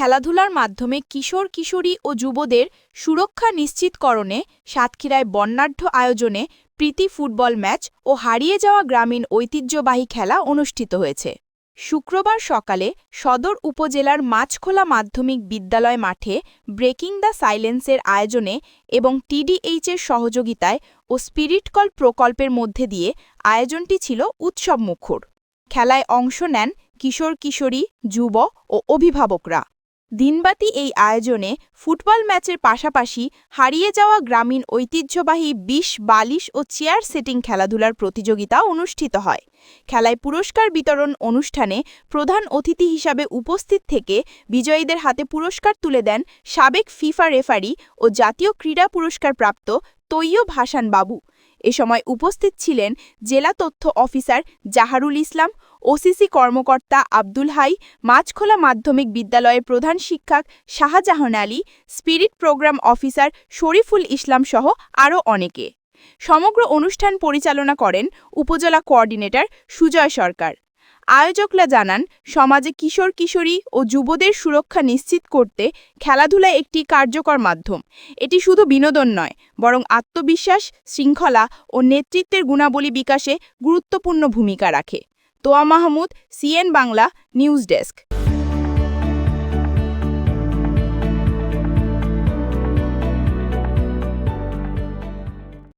খেলাধুলার মাধ্যমে কিশোর, কিশোরী ও যুবদের সুরক্ষা নিশ্চিতকরণে সাতক্ষীরায় বর্ণাঢ্য আয়োজনে প্রীতি ফুটবল ম্যাচ ও হারিয়ে যাওয়া গ্রামীণ ঐতিহ্যবাহী খেলা অনুষ্ঠিত হয়েছে। শুক্রবার সকালে সদর উপজেলার মাছখোলা মাধ্যমিক বিদ্যালয় মাঠে ব্রেকিং দ্য সাইলেন্সের আয়োজনে এবং টিডিএইচের সহযোগিতায় ও স্পিরিট কল প্রকল্পের মধ্যে দিয়ে আয়োজনটি ছিল উৎসবমুখর। খেলায় অংশ নেন কিশোর, কিশোরী, যুব ও অভিভাবকরা। দিনবাতি এই আয়োজনে ফুটবল ম্যাচের পাশাপাশি হারিয়ে যাওয়া গ্রামীণ ঐতিহ্যবাহী বিশ, বালিশ ও চেয়ার সেটিং খেলাধুলার প্রতিযোগিতা অনুষ্ঠিত হয়। খেলায় পুরস্কার বিতরণ অনুষ্ঠানে প্রধান অতিথি হিসাবে উপস্থিত থেকে বিজয়ীদের হাতে পুরস্কার তুলে দেন সাবেক ফিফা রেফারি ও জাতীয় ক্রীড়া পুরস্কার প্রাপ্ত তৈয়ব হাসান বাবু। এ সময় উপস্থিত ছিলেন জেলা তথ্য অফিসার জাহারুল ইসলাম, ওসিসি কর্মকর্তা আব্দুল হাই, মাছখোলা মাধ্যমিক বিদ্যালয়ের প্রধান শিক্ষক Shahjahan Ali, spirit program officer Shariful Islam সহ আরও অনেকে। সমগ্র অনুষ্ঠান পরিচালনা করেন উপজেলা কোঅর্ডিনেটর সুজয় সরকার। আয়োজকরা জানান, সমাজে কিশোর, কিশোরী ও যুবদের সুরক্ষা নিশ্চিত করতে খেলাধুলা একটি কার্যকর মাধ্যম। এটি শুধু বিনোদন নয়, বরং আত্মবিশ্বাস, শৃঙ্খলা ও নেতৃত্বের গুণাবলী বিকাশে গুরুত্বপূর্ণ ভূমিকা রাখে। Toya Mahmud, CN Bangla, news desk.